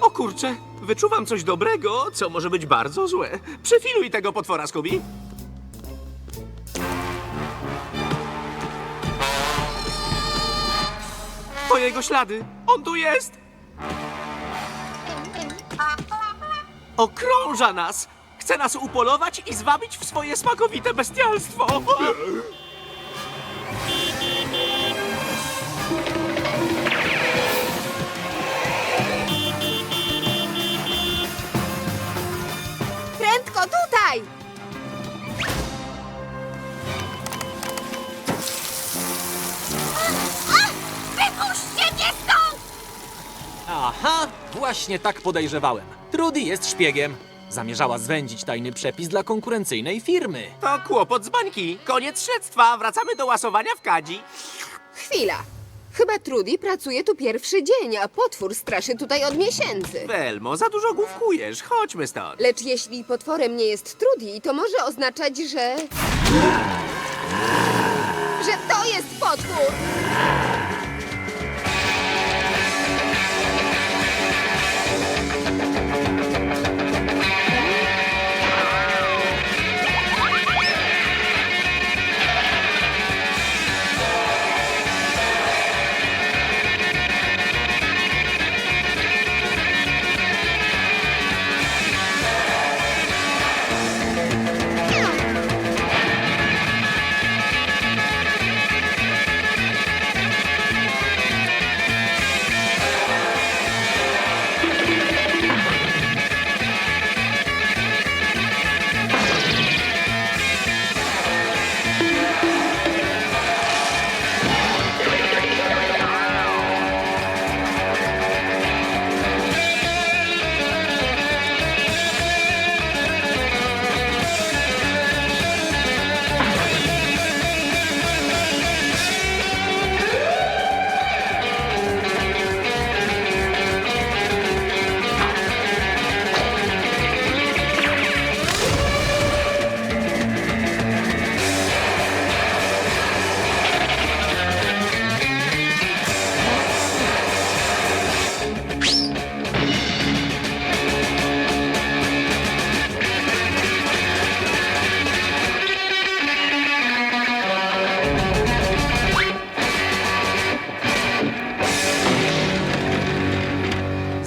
O kurczę, wyczuwam coś dobrego, co może być bardzo złe. Przefiluj tego potwora, Scooby. To jego ślady. On tu jest. Okrąża nas. Chce nas upolować i zwabić w swoje smakowite bestialstwo. Właśnie tak podejrzewałem. Trudy jest szpiegiem. Zamierzała zwędzić tajny przepis dla konkurencyjnej firmy. To kłopot z bańki. Koniec śledztwa. Wracamy do łasowania w kadzi. Chwila. Chyba Trudy pracuje tu pierwszy dzień, a potwór straszy tutaj od miesięcy. Welmo, za dużo główkujesz. Chodźmy stąd. Lecz jeśli potworem nie jest Trudy, to może oznaczać, że... że to jest potwór!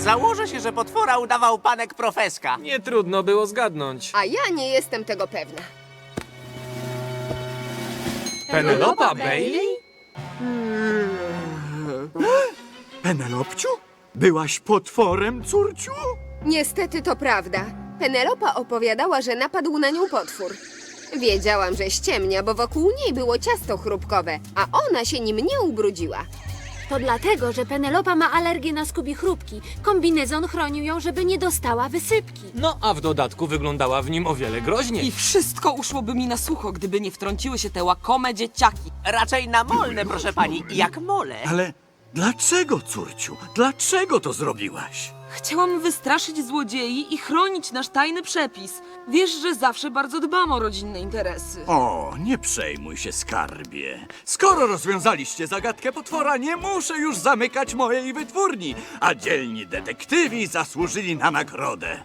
Założę się, że potwora udawał panek profeska. Nie trudno było zgadnąć. A ja nie jestem tego pewna. Penelopa Bailey? Penelopciu? Byłaś potworem, córciu? Niestety to prawda. Penelopa opowiadała, że napadł na nią potwór. Wiedziałam, że ściemnia, bo wokół niej było ciasto chrupkowe, a ona się nim nie ubrudziła. To dlatego, że Penelopa ma alergię na skubi chrupki. Kombinezon chronił ją, żeby nie dostała wysypki. No, a w dodatku wyglądała w nim o wiele groźniej. I wszystko uszłoby mi na sucho, gdyby nie wtrąciły się te łakome dzieciaki. Raczej na molne, proszę pani, jak mole. Ale dlaczego, córciu? Dlaczego to zrobiłaś? Chciałam wystraszyć złodziei i chronić nasz tajny przepis. Wiesz, że zawsze bardzo dbam o rodzinne interesy. O, nie przejmuj się, skarbie. Skoro rozwiązaliście zagadkę potwora, nie muszę już zamykać mojej wytwórni, a dzielni detektywi zasłużyli na nagrodę.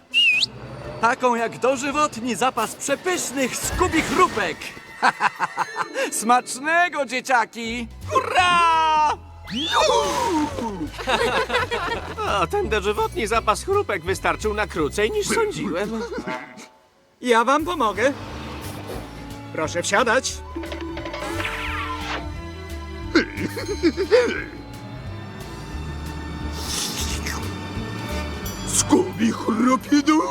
Taką jak dożywotni zapas przepysznych skubich rupek. Smacznego, dzieciaki! Hurra! O, ten dożywotni zapas chrupek wystarczył na krócej niż sądziłem. Ja wam pomogę. Proszę wsiadać. Skubi chrupidu!